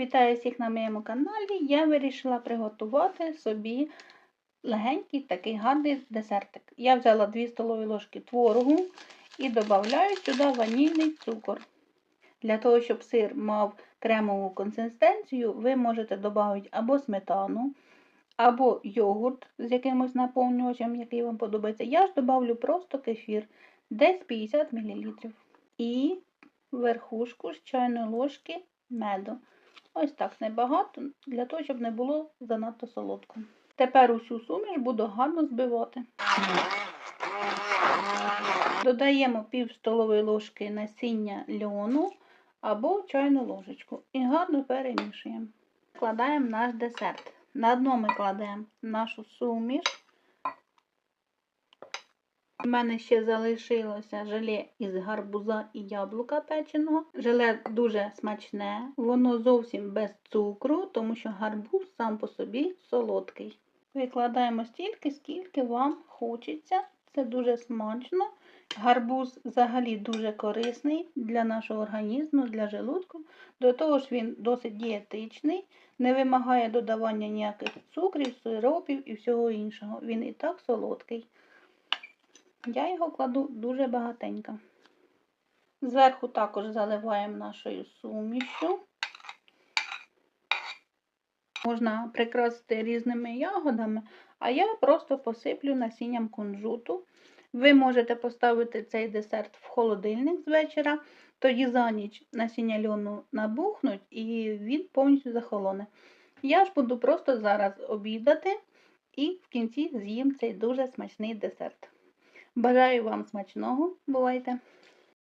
Вітаю всіх на моєму каналі. Я вирішила приготувати собі легенький такий гарний десертик. Я взяла 2 столові ложки творогу і додаю сюди ванільний цукор. Для того, щоб сир мав кремову консистенцію, ви можете додати або сметану, або йогурт з якимось наповнювачем, який вам подобається. Я ж додавлю просто кефір, десь 50 мл. І верхушку з чайної ложки меду. Ось так небагато, для того, щоб не було занадто солодко. Тепер усю суміш буду гарно збивати. Додаємо пів столової ложки насіння льону або чайну ложечку і гарно перемішуємо. Вкладаємо наш десерт. На дно ми кладемо нашу суміш. У мене ще залишилося желе із гарбуза і яблука печеного. Желе дуже смачне, воно зовсім без цукру, тому що гарбуз сам по собі солодкий. Викладаємо стільки, скільки вам хочеться. Це дуже смачно. Гарбуз взагалі дуже корисний для нашого організму, для желудку. До того ж, він досить дієтичний, не вимагає додавання ніяких цукрів, сиропів і всього іншого. Він і так солодкий. Я його кладу дуже багатенько. Зверху також заливаємо нашою сумішю. Можна прикрасити різними ягодами, а я просто посиплю насінням кунжуту. Ви можете поставити цей десерт в холодильник з вечора, тоді за ніч насіння льону набухнуть і він повністю захолоне. Я ж буду просто зараз обідати і в кінці з'їм цей дуже смачний десерт. Бажаю вам смачного, бувайте!